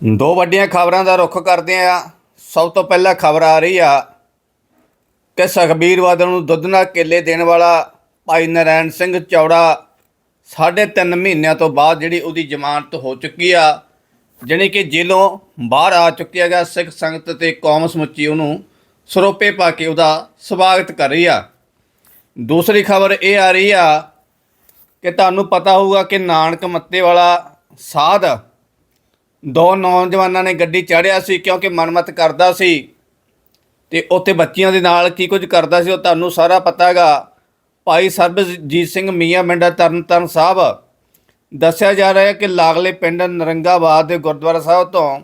ਦੋ ਵੱਡੀਆਂ ਖਬਰਾਂ ਦਾ ਰੁੱਖ ਕਰਦੇ ਆ। ਸਭ ਤੋਂ ਪਹਿਲਾਂ ਖਬਰ ਆ ਰਹੀ ਆ ਕਿ ਸੁਖਬੀਰ ਬਾਦਲ ਨੂੰ ਦੁੱਧ ਨਾਲ ਕੇਲੇ ਦੇਣ ਵਾਲਾ ਭਾਈ ਨਰੈਣ ਸਿੰਘ ਚੌੜਾ ਸਾਢੇ ਤਿੰਨ ਮਹੀਨਿਆਂ ਤੋਂ ਬਾਅਦ ਜਿਹੜੀ ਉਹਦੀ ਜ਼ਮਾਨਤ ਹੋ ਚੁੱਕੀ ਆ, ਜਾਣੀ ਕਿ ਜੇਲੋਂ ਬਾਹਰ ਆ ਚੁੱਕਿਆ ਗਿਆ। ਸਿੱਖ ਸੰਗਤ ਤੇ ਕੌਮ ਸਮੁੱਚੀ ਉਹਨੂੰ ਸਰੋਪੇ ਪਾ ਕੇ ਉਹਦਾ ਸਵਾਗਤ ਕਰ ਰਹੀ ਆ। ਦੂਸਰੀ ਖਬਰ ਇਹ ਆ ਰਹੀ ਆ ਕਿ ਤੁਹਾਨੂੰ ਪਤਾ ਹੋਊਗਾ ਕਿ ਨਾਨਕ ਮੱਤੇ ਵਾਲਾ ਸਾਧ ਦੋ ਨੌਜਵਾਨਾਂ ਨੇ ਗੱਡੀ ਚੜ੍ਹਿਆ ਸੀ ਕਿਉਂਕਿ ਮਨਮਤ ਕਰਦਾ ਸੀ ਤੇ ਉੱਥੇ ਬੱਚਿਆਂ ਦੇ ਨਾਲ ਕੀ ਕੁਝ ਕਰਦਾ ਸੀ ਉਹ ਤੁਹਾਨੂੰ ਸਾਰਾ ਪਤਾ ਹੈਗਾ। ਭਾਈ ਸਰਬਜੀਤ ਸਿੰਘ ਮੀਆਂ ਮੰਡਾ ਤਰਨਤਾਰਨ ਸਾਹਿਬ ਦੱਸਿਆ ਜਾ ਰਿਹਾ ਹੈ ਕਿ ਲਾਗਲੇ ਪਿੰਡ ਨਰੰਗਾਬਾਦ ਦੇ ਗੁਰਦੁਆਰਾ ਸਾਹਿਬ ਤੋਂ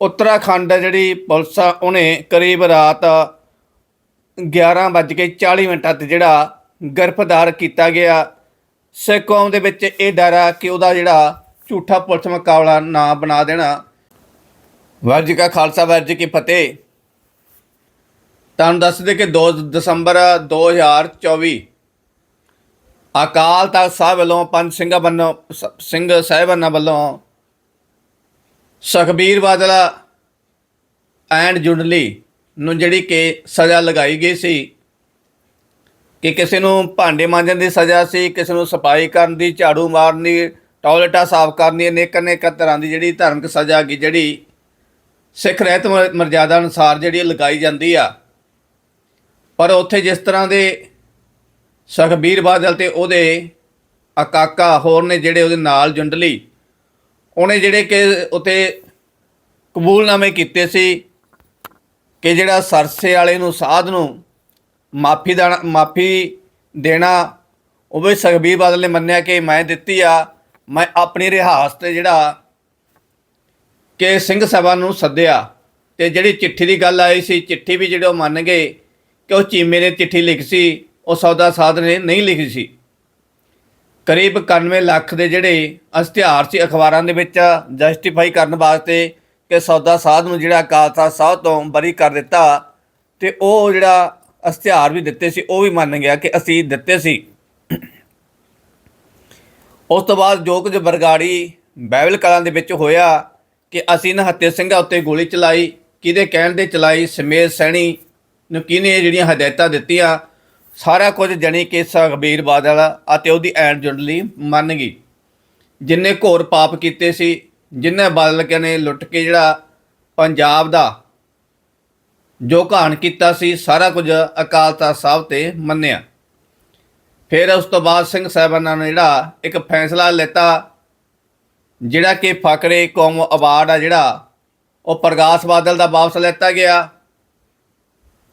ਉੱਤਰਾਖੰਡ ਜਿਹੜੀ ਪੁਲਿਸ ਆ, ਉਹਨੇ ਕਰੀਬ ਰਾਤ 11:40 ਮਿੰਟਾਂ ਤੇ ਜਿਹੜਾ ਗ੍ਰਿਫਤਾਰ ਕੀਤਾ ਗਿਆ। ਸਿੱਖ ਕੌਮ ਦੇ ਵਿੱਚ ਇਹ ਡਰ ਆ ਕਿ ਉਹਦਾ ਜਿਹੜਾ ਝੂਠਾ ਪੁਲਿਸ ਮੁਕਾਬਲਾ ਨਾ ਬਣਾ ਦੇਣਾ। ਵਾਹਿਗੁਰੂ ਜੀ ਕਾ ਖਾਲਸਾ ਵਾਹਿਗੁਰੂ ਜੀ ਕੀ ਫਤਿਹ। ਤੁਹਾਨੂੰ ਦੱਸ ਦੇ ਕਿ 2 ਦਸੰਬਰ 2024 ਅਕਾਲ ਤਖਤ ਸਾਹਿਬ ਵੱਲੋਂ ਪੰਜ ਸਿੰਘਾਂ ਵੱਲੋਂ ਸ- ਸਿੰਘ ਸਾਹਿਬਾਨਾਂ ਵੱਲੋਂ ਸੁਖਬੀਰ ਬਾਦਲ ਐਂਡ ਜੁੰਡਲੀ ਨੂੰ ਜਿਹੜੀ ਕਿ ਸਜ਼ਾ ਲਗਾਈ ਗਈ ਸੀ ਕਿ ਕਿਸੇ ਨੂੰ ਭਾਂਡੇ ਮਾਂਜਣ ਦੀ ਸਜ਼ਾ ਸੀ, ਕਿਸੇ ਨੂੰ ਸਫ਼ਾਈ ਕਰਨ ਦੀ, ਝਾੜੂ ਮਾਰਨ ਦੀ ਟਾਇਲਟਾਂ ਸਾਫ਼ ਕਰਨ ਦੀ ਅਨੇਕ ਅਨੇਕ ਤਰ੍ਹਾਂ ਦੀ ਜਿਹੜੀ ਧਾਰਮਿਕ ਸਜ਼ਾ ਹੈਗੀ, ਜਿਹੜੀ ਸਿੱਖ ਰਹਿਤ ਮ- ਮਰਜ਼ਾਦਾ ਅਨੁਸਾਰ ਜਿਹੜੀ ਲਗਾਈ ਜਾਂਦੀ ਆ। ਪਰ ਉੱਥੇ ਜਿਸ ਤਰ੍ਹਾਂ ਦੇ ਸੁਖਬੀਰ ਬਾਦਲ ਤੇ ਉਹਦੇ ਅਕਾਕਾ ਹੋਰ ਨੇ ਜਿਹੜੇ ਉਹਦੇ ਨਾਲ ਜੁੰਡਲੀ, ਉਹਨੇ ਜਿਹੜੇ ਕਿ ਉਤੇ ਕਬੂਲਨਾਮੇ ਕੀਤੇ ਸੀ ਕਿ ਜਿਹੜਾ ਸਰਸੇ ਵਾਲੇ ਨੂੰ, ਸਾਧ ਨੂੰ ਮਾਫੀ ਦਾ ਮਾਫੀ ਦੇਣਾ, ਉਹ ਵੀ ਸੁਖਬੀਰ ਬਾਦਲ ਨੇ ਮੰਨਿਆ ਕਿ ਮੈਂ ਦਿੱਤੀ ਆ ਮੈਂ ਆਪਣੀ ਰਿਹਾਸ ਤੇ ਜਿਹੜਾ ਕਿ ਸਿੰਘ ਸਭਾ ਨੂੰ ਸੱਦਿਆ ਤੇ ਜਿਹੜੀ ਚਿੱਠੀ ਦੀ ਗੱਲ ਆਈ ਸੀ, ਚਿੱਠੀ ਵੀ ਜਿਹੜੇ ਉਹ ਮੰਨ ਗਏ ਕਿ ਉਹ ਚੀਮੇ ਨੇ ਚਿੱਠੀ ਲਿਖੀ ਸੀ, ਉਹ ਸੌਦਾ ਸਾਧ ਨੇ ਨਹੀਂ ਲਿਖੀ ਸੀ। ਕਰੀਬ 91 ਲੱਖ ਦੇ ਜਿਹੜੇ ਇਸ਼ਤਿਹਾਰ ਸੀ ਅਖਬਾਰਾਂ ਦੇ ਵਿੱਚ ਜਸਟੀਫਾਈ ਕਰਨ ਵਾਸਤੇ ਕਿ ਸੌਦਾ ਸਾਧ ਨੂੰ ਜਿਹੜਾ ਕਾਲਸਾ ਤਖਤ ਸਾਹਿਬ ਤੋਂ ਬਰੀ ਕਰ ਦਿੱਤਾ ਤੇ ਉਹ ਜਿਹੜਾ ਇਸ਼ਤਿਹਾਰ ਵੀ ਦਿੱਤੇ ਸੀ, ਉਹ ਵੀ ਮੰਨ ਗਿਆ ਕਿ ਅਸੀਂ ਦਿੱਤੇ ਸੀ। ਉਸ ਤੋਂ ਬਾਅਦ ਜੋ ਕੁਝ ਬਰਗਾੜੀ ਬਾਈਬਲ ਕਲਾਂ ਦੇ ਵਿੱਚ ਹੋਇਆ ਕਿ ਅਸੀਂ ਨਹੱਤੇ ਸਿੰਘਾਂ ਉੱਤੇ ਗੋਲੀ ਚਲਾਈ, ਕਿਹਦੇ ਕਹਿਣ ਦੇ ਚਲਾਈ ਸਮੇਤ ਸੈਣੀ ਨੂੰ ਕਿਹਨੇ ਜਿਹੜੀਆਂ ਹਦਾਇਤਾਂ ਦਿੱਤੀਆਂ, ਸਾਰਾ ਕੁਝ ਜਣੀ ਕਿ ਸੁਖਬੀਰ ਬਾਦਲ ਅਤੇ ਉਹਦੀ ਐਨ ਜੁੰਡਲੀ ਮੰਨ ਗਈ। ਜਿੰਨੇ ਘੋਰ ਪਾਪ ਕੀਤੇ ਸੀ, ਜਿੰਨੇ ਬਾਦਲ ਕੇ ਨੇ ਲੁੱਟ ਕੇ ਜਿਹੜਾ ਪੰਜਾਬ ਦਾ ਜੋ ਘਾਣ ਕੀਤਾ ਸੀ, ਸਾਰਾ ਕੁਝ ਅਕਾਲ ਤਖਤ ਸਾਹਿਬ ਤੇ ਮੰਨਿਆ। ਫਿਰ ਉਸ ਤੋਂ ਬਾਅਦ ਸਿੰਘ ਸਾਹਿਬਾਨਾਂ ਨੇ ਜਿਹੜਾ ਇੱਕ ਫੈਸਲਾ ਲਿੱਤਾ, ਜਿਹੜਾ ਕਿ ਫਕਰੇ ਕੌਮ ਅਵਾਰਡ ਆ ਜਿਹੜਾ, ਉਹ ਪ੍ਰਗਾਸ ਬਾਦਲ ਦਾ ਵਾਪਸ ਲੈਤਾ ਗਿਆ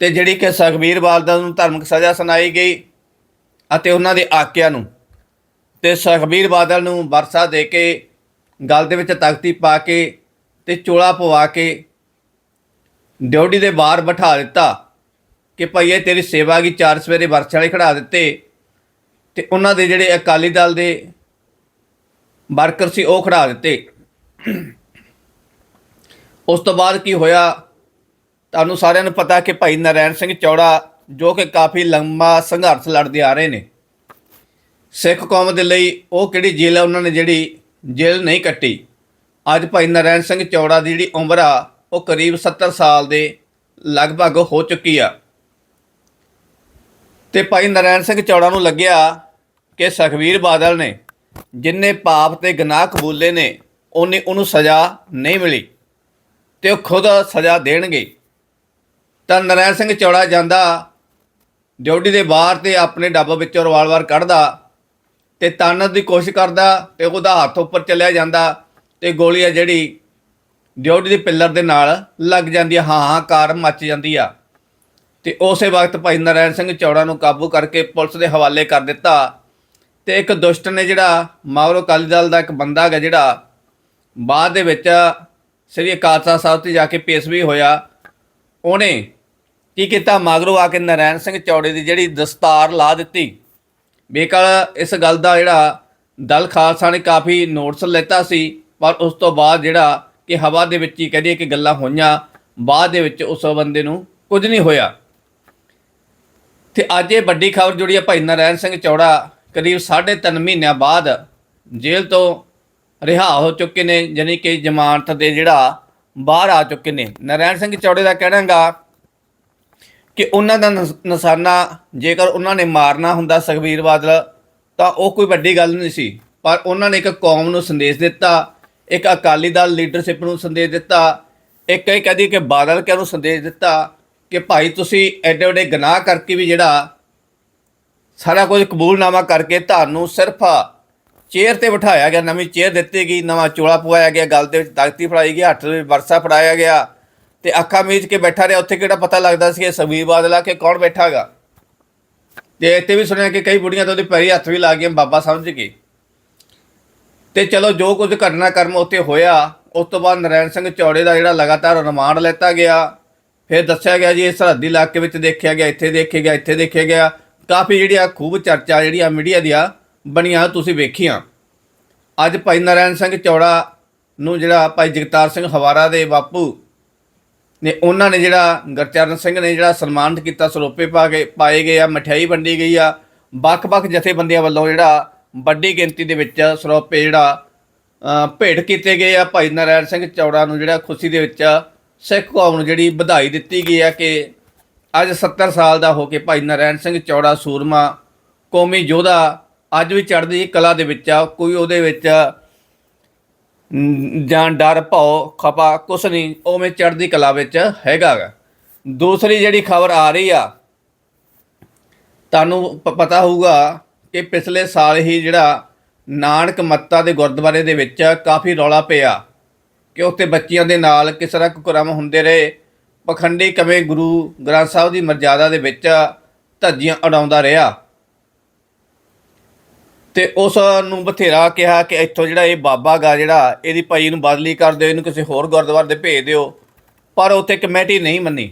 ਤੇ ਜਿਹੜੀ ਕਿ ਸੁਖਬੀਰ ਬਾਦਲ ਨੂੰ ਧਾਰਮਿਕ ਸਜ਼ਾ ਸੁਣਾਈ ਗਈ ਅਤੇ ਉਹਨਾਂ ਦੇ ਆਕਿਆਂ ਨੂੰ ਤੇ ਸੁਖਬੀਰ ਬਾਦਲ ਨੂੰ ਵਰਸਾ ਦੇ ਕੇ ਗਲ ਦੇ ਵਿੱਚ ਤਖਤੀ ਪਾ ਕੇ ਤੇ ਚੋਲਾ ਪਵਾ ਕੇ ਡਿਊਟੀ ਦੇ ਬਾਹਰ ਬਿਠਾ ਦਿੱਤਾ ਕਿ ਭਾਈ ਇਹ ਤੇਰੀ ਸੇਵਾ ਕੀ ਚਾਰ ਸਵੇਰੇ ਵਰਛਾ ਵਾਲੇ ਖੜਾ ਦਿੱਤੇ। ਤੇ ਉਹਨਾਂ ਦੇ ਜਿਹੜੇ ਅਕਾਲੀ ਦਲ ਦੇ ਵਰਕਰ ਸੀ, ਉਹ ਖੜਾ ਦਿੱਤੇ। ਉਸ ਤੋਂ ਬਾਅਦ ਕੀ ਹੋਇਆ? ਤੁਹਾਨੂੰ ਸਾਰਿਆਂ ਨੂੰ ਪਤਾ ਕਿ ਭਾਈ ਨਰੈਣ ਸਿੰਘ ਚੌੜਾ, ਜੋ ਕਿ ਕਾਫੀ ਲੰਮਾ ਸੰਘਰਸ਼ ਲੜਦੇ ਆ ਰਹੇ ਨੇ, ਸਿੱਖ ਕੌਮ ਦੇ ਲਈ ਉਹ ਕਿਹੜੀ ਜੇਲ੍ਹ ਆ? ਉਹਨਾਂ ਨੇ ਜਿਹੜੀ ਜੇਲ੍ਹ ਨਹੀਂ ਕੱਟੀ। ਅੱਜ ਭਾਈ ਨਰੈਣ ਸਿੰਘ ਚੌੜਾ ਦੀ ਜਿਹੜੀ ਉਮਰ ਆ, ਉਹ ਕਰੀਬ 70 ਸਾਲ ਦੇ ਲਗਭਗ ਹੋ ਚੁੱਕੀ ਆ। ਤੇ ਭਾਈ ਨਰੈਣ ਸਿੰਘ ਚੌੜਾ ਨੂੰ ਲੱਗਿਆ ਕਿ ਸੁਖਬੀਰ ਬਾਦਲ ਨੇ ਜਿੰਨੇ ਪਾਪ ਤੇ ਗੁਨਾਹ ਕਬੂਲੇ ਨੇ ਉਹਨੇ ਉਹਨੂੰ ਸਜ਼ਾ ਨਹੀਂ ਮਿਲੀ ਤੇ ਉਹ ਖੁਦ ਸਜ਼ਾ ਦੇਣਗੇ। ਤਾਂ ਨਰੈਣ ਸਿੰਘ ਚੌੜਾ ਜਾਂਦਾ, ਡਿਊਟੀ ਦੇ ਬਾਹਰ ਤੇ ਆਪਣੇ ਡੱਬ ਵਿੱਚੋਂ ਰਿਵਾਲਵਰ ਕੱਢਦਾ ਤੇ ਤਾਨਣ ਦੀ ਕੋਸ਼ਿਸ਼ ਕਰਦਾ ਤੇ ਉਹਦਾ ਹੱਥ ਉੱਪਰ ਚੱਲਿਆ ਜਾਂਦਾ ਤੇ ਗੋਲੀ ਆ ਜਿਹੜੀ ਡਿਊਟੀ ਦੇ ਪਿੱਲਰ ਦੇ ਨਾਲ ਲੱਗ ਜਾਂਦੀ ਆ ਹਾਂ ਹਾਂ ਕਾਰ ਮੱਚ ਜਾਂਦੀ ਆ। ਤੇ ਉਸੇ ਵਕਤ ਭਾਈ ਨਰੈਣ ਸਿੰਘ ਚੌੜਾ ਨੂੰ ਕਾਬੂ ਕਰਕੇ ਪੁਲਿਸ ਦੇ ਹਵਾਲੇ ਕਰ ਦਿੱਤਾ ਤੇ ਇੱਕ ਦੁਸ਼ਟ ਨੇ ਜਿਹੜਾ ਮਾਵਰੋ ਅਕਾਲੀ ਦਲ ਦਾ ਇੱਕ ਬੰਦਾ ਹੈਗਾ ਜਿਹੜਾ, ਬਾਅਦ ਦੇ ਵਿੱਚ ਸ੍ਰੀ ਅਕਾਲਸਾ ਸਾਹਿਬ ਤੇ ਜਾ ਕੇ ਪੇਸ਼ ਵੀ ਹੋਇਆ। ਉਹਨੇ ਕੀ ਕੀਤਾ? ਮਗਰੋਂ ਆ ਕੇ ਨਰੈਣ ਸਿੰਘ ਚੌੜੇ ਦੀ ਜਿਹੜੀ ਦਸਤਾਰ ਲਾ ਦਿੱਤੀ। ਬੇਕਲ ਇਸ ਗੱਲ ਦਾ ਜਿਹੜਾ ਦਲ ਖਾਲਸਾ ਨੇ ਕਾਫੀ ਨੋਟਸ ਲੈਤਾ ਸੀ, ਪਰ ਉਸ ਤੋਂ ਬਾਅਦ ਜਿਹੜਾ ਕਿ ਹਵਾ ਦੇ ਵਿੱਚ ਹੀ ਕਹਦੇ ਕਿ ਗੱਲਾਂ ਹੋਈਆਂ, ਬਾਅਦ ਦੇ ਵਿੱਚ ਉਸ ਬੰਦੇ ਨੂੰ ਕੁਝ ਨਹੀਂ ਹੋਇਆ। ਤੇ ਅੱਜ ਇਹ ਵੱਡੀ ਖਬਰ ਜੁੜੀ ਹੈ ਭਾਈ ਨਰੈਣ ਸਿੰਘ ਚੌੜਾ ਕਰੀਬ 3.5 ਮਹੀਨਿਆਂ ਬਾਅਦ ਜੇਲ੍ਹ ਤੋਂ ਰਿਹਾ ਹੋ ਚੁੱਕੇ ਨੇ, ਯਾਨੀ ਕਿ ਜ਼ਮਾਨਤ ਦੇ ਜਿਹੜਾ ਬਾਹਰ ਆ ਚੁੱਕੇ ਨੇ। ਨਰੈਣ ਸਿੰਘ ਚੌੜੇ ਦਾ ਕਹਿਣਾਗਾ ਕਿ ਉਹਨਾਂ ਦਾ ਨਸ- ਨਿਸ਼ਾਨਾ ਜੇਕਰ ਉਹਨਾਂ ਨੇ ਮਾਰਨਾ ਹੁੰਦਾ ਸੁਖਬੀਰ ਬਾਦਲ, ਤਾਂ ਉਹ ਕੋਈ ਵੱਡੀ ਗੱਲ ਨਹੀਂ ਸੀ। ਪਰ ਉਹਨਾਂ ਨੇ ਇੱਕ ਕੌਮ ਨੂੰ ਸੰਦੇਸ਼ ਦਿੱਤਾ, ਇੱਕ ਅਕਾਲੀ ਦਲ ਲੀਡਰਸ਼ਿਪ ਨੂੰ ਸੰਦੇਸ਼ ਦਿੱਤਾ, ਇੱਕ ਇਹ ਕਹਦੀ ਕਿ ਬਾਦਲ ਕਿਆਂ ਨੂੰ ਸੰਦੇਸ਼ ਦਿੱਤਾ ਕਿ ਭਾਈ ਤੁਸੀਂ ਐਡੇ ਵੱਡੇ ਗੁਨਾਹ ਕਰਕੇ ਵੀ ਜਿਹੜਾ ਸਾਰਾ ਕੁਝ ਕਬੂਲਨਾਮਾ ਕਰਕੇ ਤੁਹਾਨੂੰ ਸਿਰਫ ਚੇਅਰ ਤੇ ਬਿਠਾਇਆ ਗਿਆ, ਨਵੀਂ ਚੇਅਰ ਦਿੱਤੀ ਗਈ, ਨਵਾਂ ਚੋਲਾ ਪਵਾਇਆ ਗਿਆ, ਗਲ ਦੇ ਵਿੱਚ ਤਾਕਤੀ ਫੜਾਈ ਗਈ, ਹੱਥ ਦੇ ਵਿੱਚ ਵਰਸਾ ਫੜਾਇਆ ਗਿਆ ਤੇ ਅੱਖਾਂ ਮੀਚ ਕੇ ਬੈਠਾ ਰਿਹਾ। ਉੱਥੇ ਕਿਹੜਾ ਪਤਾ ਲੱਗਦਾ ਸੀ ਕਿ ਸੁਖਬੀਰ ਬਾਦਲ ਆ ਕਿ ਕੌਣ ਬੈਠਾਗਾ ਤੇ ਇੱਥੇ ਵੀ ਸੁਣਿਆ ਕਿ ਕਈ ਬੁੜੀਆਂ ਤਾਂ ਉਹਦੇ ਪੈਰੀ ਹੱਥ ਵੀ ਲਾ ਗਈਆਂ, ਬਾਬਾ ਸਮਝ ਕੇ ਤੇ ਚਲੋ ਜੋ ਕੁਝ ਘਟਨਾ ਕਰਮ ਉੱਥੇ ਹੋਇਆ, ਉਸ ਤੋਂ ਬਾਅਦ ਨਰੈਣ ਸਿੰਘ ਚੌੜੇ ਦਾ ਜਿਹੜਾ ਲਗਾਤਾਰ ਰਿਮਾਂਡ ਲੈਤਾ ਗਿਆ। ਫਿਰ ਦੱਸਿਆ ਗਿਆ ਜੀ, ਇਹ ਸਰਹੱਦੀ ਇਲਾਕੇ ਵਿੱਚ ਦੇਖਿਆ ਗਿਆ, ਇੱਥੇ ਦੇਖਿਆ ਗਿਆ, ਇੱਥੇ ਦੇਖਿਆ ਗਿਆ। ਕਾਫੀ ਜਿਹੜੀ ਆ ਖੂਬ ਚਰਚਾ ਜਿਹੜੀਆਂ ਮੀਡੀਆ ਦੀਆਂ ਬਣੀਆਂ, ਤੁਸੀਂ ਵੇਖੀਆਂ। ਅੱਜ ਭਾਈ ਨਰੈਣ ਸਿੰਘ ਚੌੜਾ ਨੂੰ ਜਿਹੜਾ ਭਾਈ ਜਗਤਾਰ ਸਿੰਘ ਹਵਾਰਾ ਦੇ ਬਾਪੂ ਨੇ, ਉਹਨਾਂ ਨੇ ਜਿਹੜਾ ਗੁਰਚਰਨ ਸਿੰਘ ਨੇ ਜਿਹੜਾ ਸਨਮਾਨਿਤ ਕੀਤਾ, ਸਰੋਪੇ ਪਾ ਕੇ, ਪਾਏ ਗਏ ਆ, ਮਠਿਆਈ ਵੰਡੀ ਗਈ ਆ। ਵੱਖ-ਵੱਖ ਜਥੇਬੰਦੀਆਂ ਵੱਲੋਂ ਜਿਹੜਾ ਵੱਡੀ ਗਿਣਤੀ ਦੇ ਵਿੱਚ ਸਰੋਪੇ ਜਿਹੜਾ ਭੇਟ ਕੀਤੇ ਗਏ ਆ। ਭਾਈ ਨਰੈਣ ਸਿੰਘ ਚੌੜਾ ਨੂੰ ਜਿਹੜਾ ਖੁਸ਼ੀ ਦੇ ਵਿੱਚ ਸਿੱਖ ਕੌਮ ਨੂੰ ਜਿਹੜੀ ਵਧਾਈ ਦਿੱਤੀ ਗਈ ਆ ਕਿ ਅੱਜ 70 ਸਾਲ ਦਾ ਹੋ ਕੇ ਭਾਈ ਨਰੈਣ ਸਿੰਘ ਚੌੜਾ ਸੂਰਮਾ ਕੌਮੀ ਯੋਧਾ ਅੱਜ ਵੀ ਚੜ੍ਹਦੀ ਕਲਾ ਦੇ ਵਿੱਚ ਆ, ਕੋਈ ਉਹਦੇ ਵਿੱਚ ਜਾਂ ਡਰ, ਭਉ, ਖਪਾ ਕੁਛ ਨਹੀਂ, ਉਵੇਂ ਚੜ੍ਹਦੀ ਕਲਾ ਵਿੱਚ ਹੈਗਾ ਦੂਸਰੀ ਜਿਹੜੀ ਖਬਰ ਆ ਰਹੀ ਆ, ਤੁਹਾਨੂੰ ਪ- ਪਤਾ ਹੋਊਗਾ ਕਿ ਪਿਛਲੇ ਸਾਲ ਹੀ ਜਿਹੜਾ ਨਾਨਕ ਮੱਤਾ ਦੇ ਗੁਰਦੁਆਰੇ ਦੇ ਵਿੱਚ ਕਾਫੀ ਰੌਲਾ ਪਿਆ। ਕਿ ਉੱਥੇ ਬੱਚਿਆਂ ਦੇ ਨਾਲ ਕਿਸ ਤਰ੍ਹਾਂ ਕੁਕਰਮ ਹੁੰਦੇ ਰਹੇ। ਪਖੰਡੀ ਕਵੇਂ ਗੁਰੂ ਗ੍ਰੰਥ ਸਾਹਿਬ ਦੀ ਮਰਜ਼ਾਦਾ ਦੇ ਵਿੱਚ ਧੱਜੀਆਂ ਉਡਾਉਂਦਾ ਰਿਹਾ। ਤੇ ਉਸ ਨੂੰ ਬਥੇਰਾ ਕਿਹਾ ਕਿ ਇੱਥੋਂ ਜਿਹੜਾ ਇਹ ਬਾਬਾ ਗਾ ਜਿਹੜਾ, ਇਹਦੀ ਭਾਈ ਨੂੰ ਬਦਲੀ ਕਰ ਦਿਓ, ਇਹਨੂੰ ਕਿਸੇ ਹੋਰ ਗੁਰਦੁਆਰੇ ਦੇ ਭੇਜ ਦਿਓ। ਪਰ ਉੱਥੇ ਕਮੇਟੀ ਨਹੀਂ ਮੰਨੀ।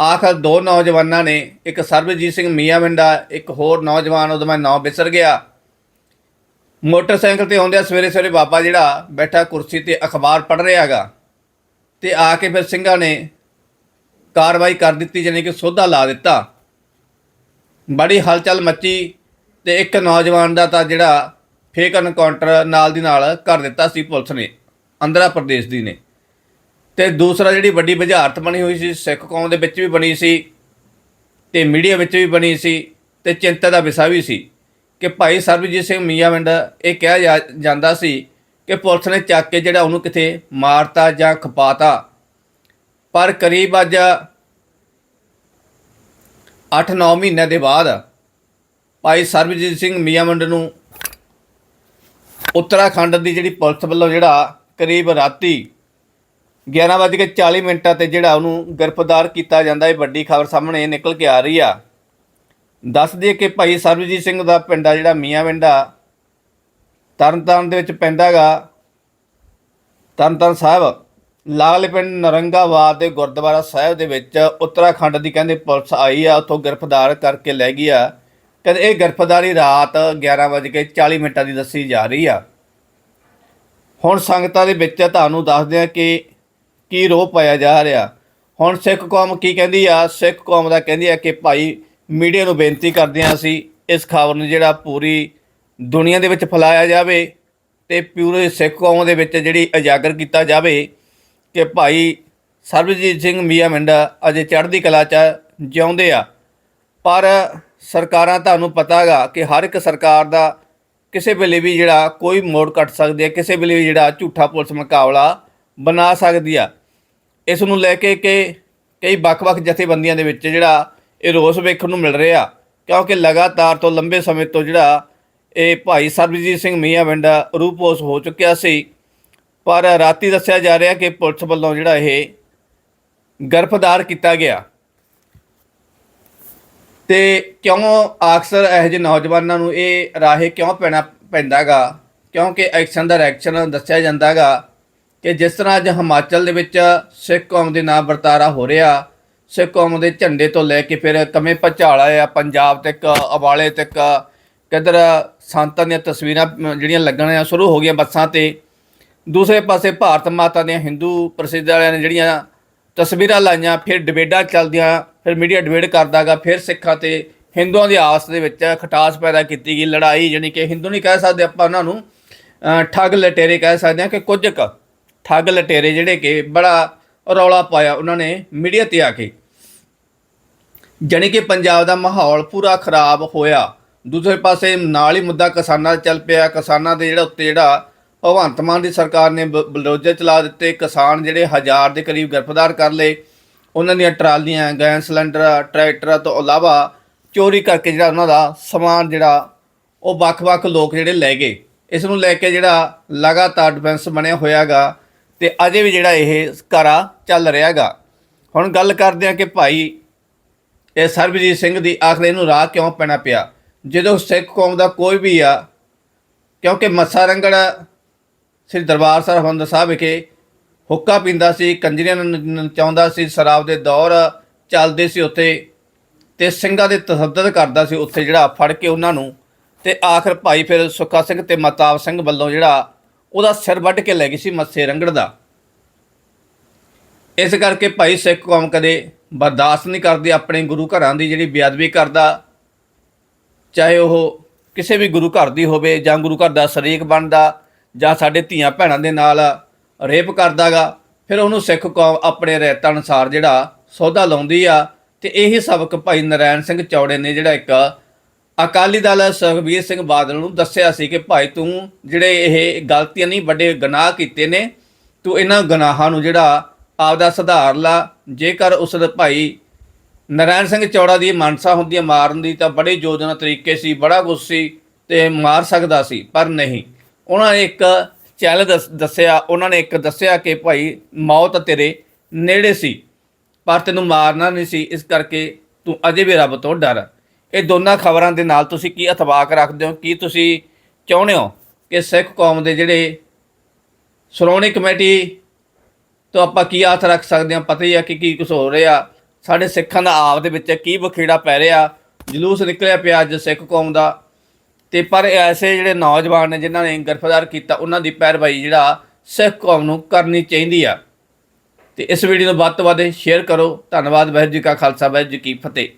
ਆਖਰ ਦੋ ਨੌਜਵਾਨਾਂ ਨੇ, ਇੱਕ ਸਰਬਜੀਤ ਸਿੰਘ ਮੀਆਂਵਿੰਡਾ ਇੱਕ ਹੋਰ ਨੌਜਵਾਨ, ਉਹਦਾ ਮੈਂ ਨਾਂ ਵਿਸਰ ਗਿਆ। ਮੋਟਰਸਾਈਕਲ ਤੇ ਆਉਂਦਿਆਂ ਸਵੇਰੇ ਸਵੇਰੇ ਬਾਬਾ ਜਿਹੜਾ ਬੈਠਾ ਕੁਰਸੀ ਤੇ ਅਖਬਾਰ ਪੜ੍ਹ ਰਿਹਾ ਹੈਗਾ ਤੇ ਆ ਕੇ ਫਿਰ ਸਿੰਘਾਂ ਨੇ ਕਾਰਵਾਈ ਕਰ ਦਿੱਤੀ, ਜਾਣੀ ਕਿ ਸੋਧਾ ਲਾ ਦਿੱਤਾ। ਬੜੀ ਹਲਚਲ ਮੱਚੀ ਤੇ ਇੱਕ ਨੌਜਵਾਨ ਦਾ ਤਾਂ ਜਿਹੜਾ ਫੇਕ ਐਨਕਾਊਂਟਰ ਨਾਲ ਦੀ ਨਾਲ ਕਰ ਦਿੱਤਾ ਸੀ ਪੁਲਿਸ ਨੇ, ਆਂਧਰਾ ਪ੍ਰਦੇਸ਼ ਦੀ ਨੇ। ਤੇ ਦੂਸਰਾ ਜਿਹੜੀ ਵੱਡੀ ਬੁਝਾਰਤ ਬਣੀ ਹੋਈ ਸੀ, ਸਿੱਖ ਕੌਮ ਦੇ ਵਿੱਚ ਵੀ ਬਣੀ ਸੀ ਤੇ ਮੀਡੀਆ ਵਿੱਚ ਵੀ ਬਣੀ ਸੀ ਤੇ ਚਿੰਤਾ ਦਾ ਵਿਸ਼ਾ ਵੀ ਸੀ। ਕਿ ਭਾਈ ਸਰਬਜੀਤ ਸਿੰਘ ਮੀਆਂਵਿੰਡ ਇਹ ਕਿਹਾ ਜਾ- ਜਾਂਦਾ ਸੀ ਕਿ ਪੁਲਿਸ ਨੇ ਚੱਕ ਕੇ ਜਿਹੜਾ ਉਹਨੂੰ ਕਿਤੇ ਮਾਰਤਾ ਜਾਂ ਖਪਾਤਾ। ਪਰ ਕਰੀਬ ਅੱਜ 8-9 ਮਹੀਨਿਆਂ ਦੇ ਬਾਅਦ ਭਾਈ ਸਰਬਜੀਤ ਸਿੰਘ ਮੀਆਂਵਿੰਡ ਨੂੰ ਉੱਤਰਾਖੰਡ ਦੀ ਜਿਹੜੀ ਪੁਲਿਸ ਵੱਲੋਂ ਜਿਹੜਾ ਕਰੀਬ ਰਾਤੀ 11:40 ਮਿੰਟਾਂ ਤੇ ਜਿਹੜਾ ਉਹਨੂੰ ਗ੍ਰਿਫਤਾਰ ਕੀਤਾ ਜਾਂਦਾ, ਇਹ ਵੱਡੀ ਖਬਰ ਸਾਹਮਣੇ ਨਿਕਲ ਕੇ ਆ ਰਹੀ ਆ। ਦੱਸ ਦਈਏ ਕਿ ਭਾਈ ਸਰਬਜੀਤ ਸਿੰਘ ਦਾ ਪਿੰਡ ਆ, ਜਿਹੜਾ ਮੀਆਂ ਮੀਆਂਵਿੰਡਾ ਤਰਨਤਾਰਨ ਦੇ ਵਿੱਚ ਪੈਂਦਾਗਾ ਤਰਨਤਾਰਨ ਸਾਹਿਬ, ਲਾਲ ਪਿੰਡ ਨਰੰਗਾਵਾਦ ਦੇ ਗੁਰਦੁਆਰਾ ਸਾਹਿਬ ਦੇ ਵਿੱਚ ਉੱਤਰਾਖੰਡ ਦੀ ਕਹਿੰਦੇ ਪੁਲਿਸ ਆਈ ਆ, ਉੱਥੋਂ ਗ੍ਰਿਫਤਾਰ ਕਰਕੇ ਲੈ ਗਈ ਆ। ਕਹਿੰਦੇ ਇਹ ਗ੍ਰਿਫਤਾਰੀ ਰਾਤ 11:40 ਮਿੰਟਾਂ ਦੀ ਦੱਸੀ ਜਾ ਰਹੀ ਆ। ਹੁਣ ਸੰਗਤਾਂ ਦੇ ਵਿੱਚ ਤੁਹਾਨੂੰ ਦੱਸਦੇ ਆ ਕਿ ਕੀ ਰੋਹ ਪਾਇਆ ਜਾ ਰਿਹਾ। ਹੁਣ ਸਿੱਖ ਕੌਮ ਕੀ ਕਹਿੰਦੀ ਆ? ਸਿੱਖ ਕੌਮ ਦਾ ਕਹਿੰਦੀ ਆ ਕਿ ਭਾਈ ਮੀਡੀਆ ਨੂੰ ਬੇਨਤੀ ਕਰਦੇ ਹਾਂ ਅਸੀਂ, ਇਸ ਖਬਰ ਨੂੰ ਜਿਹੜਾ ਪੂਰੀ ਦੁਨੀਆ ਦੇ ਵਿੱਚ ਫੈਲਾਇਆ ਜਾਵੇ ਤੇ ਪੂਰੇ ਸਿੱਖ ਕੌਮ ਦੇ ਵਿੱਚ ਜਿਹੜੀ ਉਜਾਗਰ ਕੀਤਾ ਜਾਵੇ ਕਿ ਭਾਈ ਸਰਬਜੀਤ ਸਿੰਘ ਮੀਆਂ ਮਿੰਡਾ ਅਜੇ ਚੜ੍ਹਦੀ ਕਲਾ 'ਚ ਜਿਉਂਦੇ ਆ। ਪਰ ਸਰਕਾਰਾਂ ਤੁਹਾਨੂੰ ਪਤਾਗਾ ਕਿ ਹਰ ਇੱਕ ਸਰਕਾਰ ਦਾ ਕਿਸੇ ਵੇਲੇ ਵੀ ਜਿਹੜਾ ਕੋਈ ਮੋੜ ਕੱਟ ਸਕਦੀ ਹੈ, ਕਿਸੇ ਵੇਲੇ ਵੀ ਜਿਹੜਾ ਝੂਠਾ ਪੁਲਿਸ ਮੁਕਾਬਲਾ ਬਣਾ ਸਕਦੀ ਆ। ਇਸ ਨੂੰ ਲੈ ਕੇ ਕਿ ਕਈ ਵੱਖ-ਵੱਖ ਜਥੇਬੰਦੀਆਂ ਦੇ ਵਿੱਚ ਜਿਹੜਾ ਇਹ ਰੋਸ ਵੇਖਣ ਨੂੰ ਮਿਲ ਰਿਹਾ, ਕਿਉਂਕਿ ਲਗਾਤਾਰ ਤੋਂ ਲੰਬੇ ਸਮੇਂ ਤੋਂ ਜਿਹੜਾ ਇਹ ਭਾਈ ਸਰਬਜੀਤ ਸਿੰਘ ਮੀਆਂ ਮੀਆਂਵਿੰਡ ਰੂਪੋਸ ਹੋ ਚੁੱਕਿਆ ਸੀ। ਪਰ ਰਾਤੀ ਦੱਸਿਆ ਜਾ ਰਿਹਾ ਕਿ ਪੁਲਿਸ ਵੱਲੋਂ ਜਿਹੜਾ ਇਹ ਗਰਫਦਾਰ ਕੀਤਾ ਗਿਆ। ਤੇ ਕਿਉਂ ਅਕਸਰ ਇਹੋ ਜਿਹੇ ਨੌਜਵਾਨਾਂ ਨੂੰ ਇਹ ਰਾਹੇ ਕਿਉਂ ਪੈਣਾ ਪੈਂਦਾਗਾ? ਕਿਉਂਕਿ ਐਕਸ਼ਨ ਦਾ ਰਿਐਕਸ਼ਨ ਦੱਸਿਆ ਜਾਂਦਾਗਾ ਕਿ ਜਿਸ ਤਰ੍ਹਾਂ ਅੱਜ ਹਿਮਾਚਲ ਦੇ ਵਿੱਚ ਸਿੱਖ ਕੌਮ ਦੇ ਨਾਂ ਵਰਤਾਰਾ ਹੋ ਰਿਹਾ ਸਿੱਖ ਕੌਮ ਦੇ ਝੰਡੇ ਤੋਂ ਲੈ ਕੇ ਫਿਰ ਕਮੇ ਪਚਾਲਾ ਆ ਪੰਜਾਬ ਤੱਕ ਅਵਾਲੇ ਤੱਕ ਕਿੱਧਰ ਸੰਤਾਂ ਦੀਆਂ ਤਸਵੀਰਾਂ ਅਮ, ਜਿਹੜੀਆਂ ਲੱਗਣੀਆਂ ਸ਼ੁਰੂ ਹੋ ਗਈਆਂ ਬੱਸਾਂ ਤੇ। ਦੂਸਰੇ ਪਾਸੇ ਭਾਰਤ ਮਾਤਾ ਦੀਆਂ ਹਿੰਦੂ ਪ੍ਰਸਿੱਧ ਵਾਲਿਆਂ ਨੇ ਜਿਹੜੀਆਂ ਤਸਵੀਰਾਂ ਲਾਈਆਂ ਫਿਰ ਡਿਬੇਟਾਂ ਚੱਲਦੀਆਂ ਫਿਰ ਮੀਡੀਆ ਡਿਬੇਟ ਕਰਦਾਗਾ ਫਿਰ ਸਿੱਖਾਂ ਤੇ ਹਿੰਦੂਆਂ ਦੀ ਆਸ ਦੇ ਵਿੱਚ ਖਟਾਸ ਪੈਦਾ ਕੀਤੀ ਗਈ ਲੜਾਈ ਜਾਣੀ ਕਿ ਹਿੰਦੂ ਨਹੀਂ ਕਹਿ ਸਕਦੇ ਆਪਾਂ ਉਹਨਾਂ ਨੂੰ ਠੱਗ ਲਟੇਰੇ ਕਹਿ ਸਕਦੇ ਹਾਂ ਕਿ ਕੁਝ ਕੁ ਠੱਗ ਲਟੇਰੇ ਜਿਹੜੇ ਕਿ ਬੜਾ ਰੌਲਾ ਪਾਇਆ ਉਹਨਾਂ ਨੇ ਮੀਡੀਆ ਤੇ ਆ ਕੇ। ਜਾਣੀ ਕਿ ਪੰਜਾਬ ਦਾ ਮਾਹੌਲ ਪੂਰਾ ਖਰਾਬ ਹੋਇਆ। ਦੂਸਰੇ ਪਾਸੇ ਨਾਲ ਹੀ ਮੁੱਦਾ ਕਿਸਾਨਾਂ ਦਾ ਚੱਲ ਪਿਆ। ਕਿਸਾਨਾਂ ਦੇ ਜਿਹੜਾ ਉੱਤੇ ਜਿਹੜਾ ਭਗਵੰਤ ਮਾਨ ਦੀ ਸਰਕਾਰ ਨੇ ਬ- ਬਲਡੋਜ਼ਰ ਚਲਾ ਦਿੱਤੇ। ਕਿਸਾਨ ਜਿਹੜੇ ਹਜ਼ਾਰ ਦੇ ਕਰੀਬ ਗ੍ਰਿਫਤਾਰ ਕਰ ਲਏ। ਉਹਨਾਂ ਦੀਆਂ ਟਰਾਲੀਆਂ, ਗੈਸ ਸਿਲੰਡਰ, ਟਰੈਕਟਰਾਂ ਤੋਂ ਇਲਾਵਾ ਚੋਰੀ ਕਰਕੇ ਜਿਹੜਾ ਉਹਨਾਂ ਦਾ ਸਮਾਨ ਜਿਹੜਾ, ਉਹ ਵੱਖ-ਵੱਖ ਲੋਕ ਜਿਹੜੇ ਲੈ ਗਏ। ਇਸ ਨੂੰ ਲੈ ਕੇ ਜਿਹੜਾ ਲਗਾਤਾਰ ਡਿਫੈਂਸ ਬਣਿਆ ਹੋਇਆਗਾ ਤੇ ਅਜੇ ਵੀ ਜਿਹੜਾ ਇਹ ਘਰਾ ਚੱਲ ਰਿਹਾਗਾ। ਹੁਣ ਗੱਲ ਕਰਦੇ ਹਾਂ ਕਿ ਭਾਈ ਇਹ ਸਰਬਜੀਤ ਸਿੰਘ ਦੀ ਆਖਰ ਇਹਨੂੰ ਰਾਹ ਕਿਉਂ ਪੈਣਾ ਪਿਆ? ਜਦੋਂ ਸਿੱਖ ਕੌਮ ਦਾ ਕੋਈ ਵੀ ਆ, ਕਿਉਂਕਿ ਮੱਸਾ ਰੰਗੜ ਸ੍ਰੀ ਦਰਬਾਰ ਸਾਹਿਬ ਹਰਿਮੰਦਰ ਸਾਹਿਬ ਵਿਖੇ ਹੁੱਕਾ ਪੀਂਦਾ ਸੀ, ਕੰਜਰੀਆਂ ਨੂੰ, ਨਚਾਉਂਦਾ ਸੀ, ਸ਼ਰਾਬ ਦੇ ਦੌਰ ਚੱਲਦੇ ਸੀ ਉੱਥੇ ਤੇ ਸਿੰਘਾਂ ਦੇ ਤਸੱਦਦ ਕਰਦਾ ਸੀ ਉੱਥੇ ਜਿਹੜਾ ਫੜ ਕੇ ਉਹਨਾਂ ਨੂੰ ਤੇ ਆਖਰ ਭਾਈ ਫਿਰ ਸੁੱਖਾ ਸਿੰਘ ਤੇ ਮਤਾਬ ਸਿੰਘ ਵੱਲੋਂ ਜਿਹੜਾ ਉਹਦਾ ਸਿਰ ਵੱਢ ਕੇ ਲੈ ਗਈ ਸੀ ਮੱਸੇ ਰੰਗੜ ਦਾ। ਇਸ ਕਰਕੇ ਭਾਈ ਸਿੱਖ ਕੌਮ ਕਦੇ ਬਰਦਾਸ਼ਤ ਨਹੀਂ ਕਰਦੀ ਆਪਣੇ ਗੁਰੂ ਘਰਾਂ ਦੀ ਜਿਹੜੀ ਬੇਅਦਬੀ ਕਰਦਾ। ਚਾਹੇ ਉਹ ਕਿਸੇ ਵੀ ਗੁਰੂ ਘਰ ਦੀ ਹੋਵੇ ਜਾਂ ਗੁਰੂ ਘਰ ਦਾ ਸ਼ਰੀਕ ਬਣਦਾ ਜਾਂ ਸਾਡੇ ਧੀਆਂ ਭੈਣਾਂ ਦੇ ਨਾਲ ਰੇਪ ਕਰਦਾਗਾ, ਫਿਰ ਉਹਨੂੰ ਸਿੱਖ ਕੌਮ ਆਪਣੇ ਰਹਿਤਾਂ ਅਨੁਸਾਰ ਜਿਹੜਾ ਸੌਦਾ ਲਾਉਂਦੀ ਆ ਤੇ ਇਹੀ ਸਬਕ ਭਾਈ ਨਰੈਣ ਸਿੰਘ ਚੌੜੇ ਨੇ ਜਿਹੜਾ ਇੱਕ ਅਕਾਲੀ ਦਲ ਸੁਖਬੀਰ ਸਿੰਘ ਬਾਦਲ ਨੂੰ ਦੱਸਿਆ ਸੀ ਕਿ ਭਾਈ ਤੂੰ ਜਿਹੜੇ ਇਹ ਗਲਤੀਆਂ ਨਹੀਂ ਵੱਡੇ ਗੁਨਾਹ ਕੀਤੇ ਨੇ, ਤੂੰ ਇਹਨਾਂ ਗੁਨਾਹਾਂ ਨੂੰ ਜਿਹੜਾ ਆਪਦਾ ਸੁਧਾਰ ਲਾ, ਜੇਕਰ ਉਸ ਦੇ ਭਾਈ ਨਰਾਇਣ ਸਿੰਘ ਚੌੜਾ ਦੀ ਮਨਸਾ ਹੁੰਦੀ ਮਾਰਨ ਦੀ ਤਾਂ ਬੜੇ ਯੋਜਨਾ ਤਰੀਕੇ ਸੀ, ਬੜਾ ਗੁੱਸੀ ਤੇ ਮਾਰ ਸਕਦਾ ਸੀ, ਪਰ ਨਹੀਂ। ਉਹਨਾਂ ਨੇ ਇੱਕ ਚੈਲੰਜ ਦੱਸ- ਦੱਸਿਆ, ਉਹਨਾਂ ਨੇ ਇੱਕ ਦੱਸਿਆ ਕਿ ਭਾਈ ਮੌਤ ਤੇਰੇ ਨੇੜੇ ਸੀ, ਪਰ ਤੈਨੂੰ ਮਾਰਨਾ ਨਹੀਂ ਸੀ, ਇਸ ਕਰਕੇ ਤੂੰ ਅਜੇ ਵੀ ਰੱਬ ਤੋਂ ਡਰ। ਇਹ ਦੋਨਾਂ ਖਬਰਾਂ ਦੇ ਨਾਲ ਤੁਸੀਂ ਕੀ ਇਤਫਾਕ ਰੱਖਦੇ ਹੋ, ਕੀ ਤੁਸੀਂ ਚਾਹੁੰਦੇ ਹੋ ਕਿ ਸਿੱਖ ਕੌਮ ਦੇ ਜਿਹੜੇ ਸ਼੍ਰੋਮਣੀ ਕਮੇਟੀ ਤੋਂ ਆਪਾਂ ਕੀ ਆਸ ਰੱਖ ਸਕਦੇ ਹਾਂ? ਪਤਾ ਹੀ ਆ ਕਿ ਕੀ ਕੁਝ ਹੋ ਰਿਹਾ। ਸਾਡੇ ਸਿੱਖਾਂ ਦਾ ਆਪ ਦੇ ਵਿੱਚ ਕੀ ਬਖੇੜਾ ਪੈ ਰਿਹਾ। ਜਲੂਸ ਨਿਕਲਿਆ ਪਿਆ ਅੱਜ ਸਿੱਖ ਕੌਮ ਦਾ। ਤੇ ਪਰ ਐਸੇ ਜਿਹੜੇ ਨੌਜਵਾਨ ਨੇ ਜਿਨ੍ਹਾਂ ਨੇ ਗ੍ਰਿਫਤਾਰ ਕੀਤਾ, ਉਹਨਾਂ ਦੀ ਪੈਰਵਾਈ ਜਿਹੜਾ ਸਿੱਖ ਕੌਮ ਨੂੰ ਕਰਨੀ ਚਾਹੀਦੀ ਆ। ਤੇ ਇਸ ਵੀਡੀਓ ਨੂੰ ਵੱਧ ਤੋਂ ਵੱਧ ਸ਼ੇਅਰ ਕਰੋ। ਧੰਨਵਾਦ, ਵਾਹਿਗੁਰੂ ਜੀ ਕਾ ਖਾਲਸਾ, ਵਾਹਿਗੁਰੂ ਜੀ ਕੀ ਫਤਿਹ।